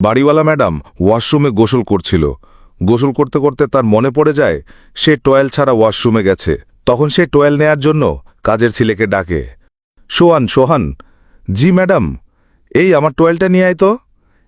বাড়িওয়ালা ম্যাডাম ওয়াশরুমে গোসল করছিল। গোসল করতে করতে তার মনে পড়ে যায়, সে টয়েল ছাড়া ওয়াশরুমে গেছে। তখন সে টয়েল নেয়ার জন্য কাজের ছেলেকে ডাকে। সোহান সোহান। জি, ম্যাডাম। এই আমার টয়েলটা নিয়ে আয় তো।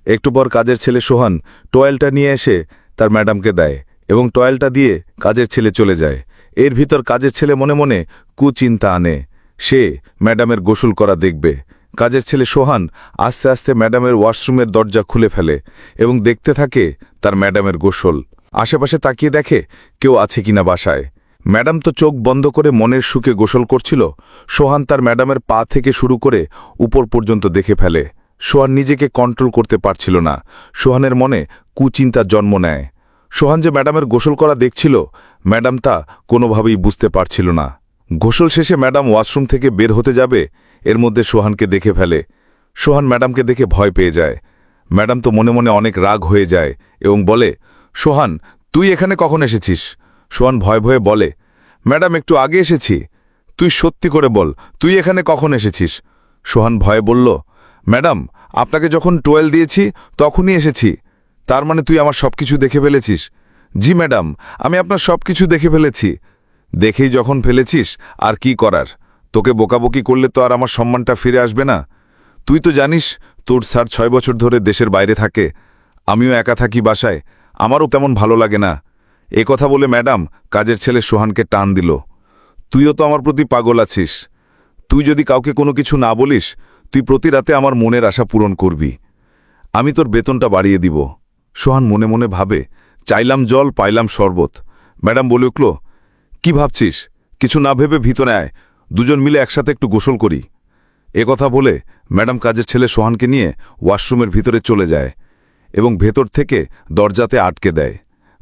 একটু পর কাজের ছেলে সোহান টয়েলটা নিয়ে এসে তার ম্যাডামকে দেয় এবং টয়েলটা দিয়ে কাজের ছেলে চলে যায়। এর ভিতর কাজের ছেলে মনে মনে কুচিন্তা আনে। সে ম্যাডামের গোসল করা দেখবে। কাজের ছেলে সোহান আস্তে আস্তে ম্যাডামের ওয়াশরুমের দরজা খুলে ফেলে এবং দেখতে থাকে তার ম্যাডামের গোসল। আশেপাশে তাকিয়ে দেখে কেউ আছে কিনা বাসায়। ম্যাডাম তো চোখ বন্ধ করে মনের সুখে গোসল করছিল। সোহান তার ম্যাডামের পা থেকে শুরু করে উপর পর্যন্ত দেখে ফেলে। সোহান নিজেকে কন্ট্রোল করতে পারছিল না। সোহানের মনে কুচিন্তার জন্ম নেয়। সোহান যে ম্যাডামের গোসল করা দেখছিল, ম্যাডাম তা কোনোভাবেই বুঝতে পারছিল না। গোসল শেষে ম্যাডাম ওয়াশরুম থেকে বের হতে যাবে, এর মধ্যে সোহানকে দেখে ফেলে। সোহান ম্যাডামকে দেখে ভয় পেয়ে যায়। ম্যাডাম তো মনে মনে অনেক রাগ হয়ে যায় এবং বলে, সোহান, তুই এখানে কখন এসেছিস? সোহান ভয় ভয়ে বলে, ম্যাডাম, একটু আগে এসেছি। তুই সত্যি করে বল, তুই এখানে কখন এসেছিস? সোহান ভয়ে বলল, ম্যাডাম, আপনাকে যখন টোয়েল দিয়েছি, তখনই এসেছি। তার মানে তুই আমার সব কিছু দেখে ফেলেছিস? জি, ম্যাডাম, আমি আপনার সব কিছু দেখে ফেলেছি। দেখেই যখন ফেলেছিস, আর কি করার? তোকে বোকাবকি করলে তো আর আমার সম্মানটা ফিরে আসবে না। তুই তো জানিস, তোর স্যার ছয় বছর ধরে দেশের বাইরে থাকে। আমিও একা থাকি বাসায়। আমারও তেমন ভালো লাগে না। এ কথা বলে ম্যাডাম কাজের ছেলে সোহানকে টান দিল। তুইও তো আমার প্রতি পাগল আছিস। তুই যদি কাউকে কোনো কিছু না বলিস, তুই প্রতি রাতে আমার মনের আশা পূরণ করবি। আমি তোর বেতনটা বাড়িয়ে দিব। সোহান মনে মনে ভাবে, চাইলাম জল, পাইলাম শরবত। ম্যাডাম বলে উঠল কি ভাবছিস? কিছু না ভেবে ভিতরে আয়। দুজন মিলে একসাথে একটু গোসল করি। এ কথা বলে ম্যাডাম কাজের ছেলে সোহানকে নিয়ে ওয়াশরুমের ভিতরে চলে যায় এবং ভেতর থেকে দরজাতে আটকে দেয়।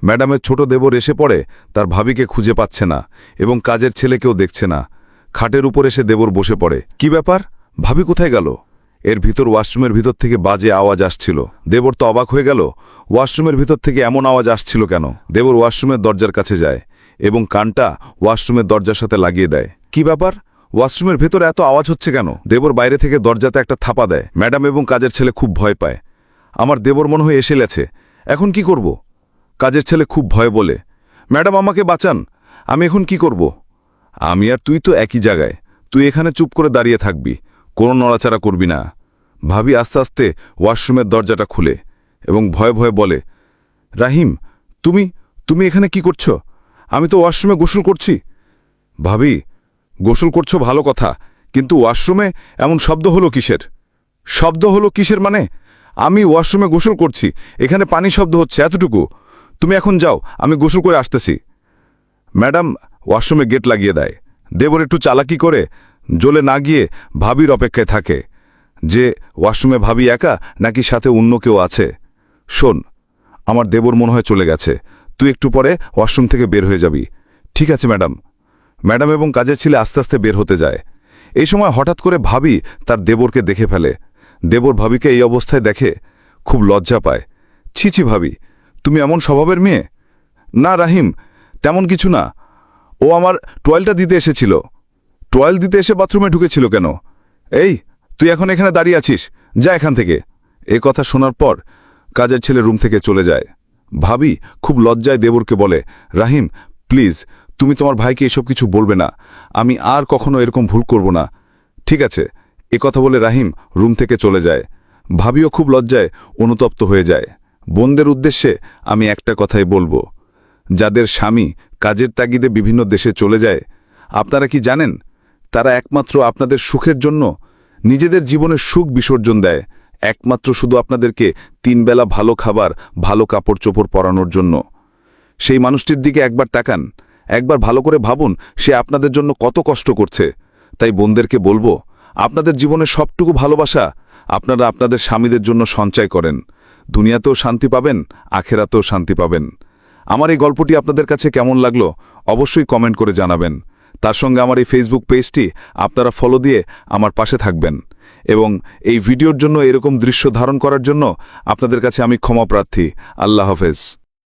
ম্যাডামের ছোট দেবর এসে পড়ে, তার ভাবিকে খুঁজে পাচ্ছে না এবং কাজের ছেলেকেও দেখছে না। খাটের উপর এসে দেবর বসে পড়ে। কি ব্যাপার? ভাবি কোথায় গেল? এর ভিতর ওয়াশরুমের ভিতর থেকে বাজে আওয়াজ আসছিল। দেবর তো অবাক হয়ে গেল, ওয়াশরুমের ভিতর থেকে এমন আওয়াজ আসছিল কেন? দেবর ওয়াশরুমের দরজার কাছে যায়। এবং কানটা ওয়াশরুমের দরজার সাথে লাগিয়ে দেয়। কি ব্যাপার? ওয়াশরুমের ভেতর এত আওয়াজ হচ্ছে কেন? দেবর বাইরে থেকে দরজাতে একটা থাপা দেয়। ম্যাডাম এবং কাজের ছেলে খুব ভয় পায়। আমার দেবর মনে হয়ে এসে গেছে। এখন কি করব? কাজের ছেলে খুব ভয় বলে। ম্যাডাম, আমাকে বাঁচান। আমি এখন কি করব? আমি আর তুই তো একই জায়গায়। তুই এখানে চুপ করে দাঁড়িয়ে থাকবি। কোনো নড়াচাড়া করবি না। ভাবি আস্তে আস্তে ওয়াশরুমের দরজাটা খুলে এবং ভয়ে ভয়ে বলে, রাহিম, তুমি তুমি এখানে কি করছ? আমি তো ওয়াশরুমে গোসল করছি। ভাবি, গোসল করছ ভালো কথা, কিন্তু ওয়াশরুমে এমন শব্দ হলো কিসের? শব্দ হলো কিসের মানে? আমি ওয়াশরুমে গোসল করছি, এখানে পানি শব্দ হচ্ছে, এতটুকু। তুমি এখন যাও, আমি গোসল করে আসতেছি। ম্যাডাম, ওয়াশরুমে গেট লাগিয়ে দেয়। দেবর একটু চালাকি করে, জ্বলে না গিয়ে ভাবির অপেক্ষায় থাকে। যে, ওয়াশরুমে ভাবি একা, নাকি সাথে অন্য কেউ আছে? শোন, আমার দেবর মনে হয় চলে গেছে। তুই একটু পরে ওয়াশরুম থেকে বের হয়ে যাবি। ঠিক আছে, ম্যাডাম। ম্যাডাম এবং কাজের ছেলে আস্তে আস্তে বের হতে যায়। এই সময় হঠাৎ করে ভাবি তার দেবরকে দেখে ফেলে। দেবর ভাবিকে এই অবস্থায় দেখে খুব লজ্জা পায়। ছি ছি, ভাবি, তুমি এমন স্বভাবের মেয়ে? না, রাহিম, তেমন কিছু না। ও আমার টয়েলটা দিতে এসেছিল। টয়েল দিতে এসে বাথরুমে ঢুকেছিল কেন? এই, তুই এখন এখানে দাঁড়িয়ে আছিস। যা এখান থেকে। এ কথা শোনার পর কাজের ছেলে রুম থেকে চলে যায়। ভাবি খুব লজ্জায় দেবরকে বলে, রাহিম, প্লিজ, তুমি তোমার ভাইকে এসব কিছু বলবে না। আমি আর কখনো এরকম ভুল করব না। ঠিক আছে, এ কথা বলে রাহিম রুম থেকে চলে যায়। ভাবিও খুব লজ্জায় অনুতপ্ত হয়ে যায়। বোনদের উদ্দেশ্যে আমি একটা কথাই বলব। যাদের স্বামী কাজের তাগিদে বিভিন্ন দেশে চলে যায়, আপনারা কি জানেন? তারা একমাত্র আপনাদের সুখের জন্য নিজেদের জীবনের সুখ বিসর্জন দেয়। একমাত্র শুধু আপনাদেরকে তিনবেলা ভালো খাবার, ভালো কাপড় চোপড় পরানোর জন্য। সেই মানুষটির দিকে একবার তাকান, একবার ভালো করে ভাবুন, সে আপনাদের জন্য কত কষ্ট করছে। তাই বোনদেরকে বলব, আপনাদের জীবনে সবটুকু ভালোবাসা আপনারা আপনাদের স্বামীদের জন্য সঞ্চয় করেন। দুনিয়াতেও শান্তি পাবেন, আখেরাতেও শান্তি পাবেন। আমার এই গল্পটি আপনাদের কাছে কেমন লাগল অবশ্যই কমেন্ট করে জানাবেন। তার সঙ্গে আমার এই ফেসবুক পেজটি আপনারা ফলো দিয়ে আমার পাশে থাকবেন। এবং এই ভিডিওর জন্য এরকম দৃশ্য ধারণ করার জন্য আপনাদের কাছে আমি ক্ষমা প্রার্থী। আল্লাহ হাফেজ।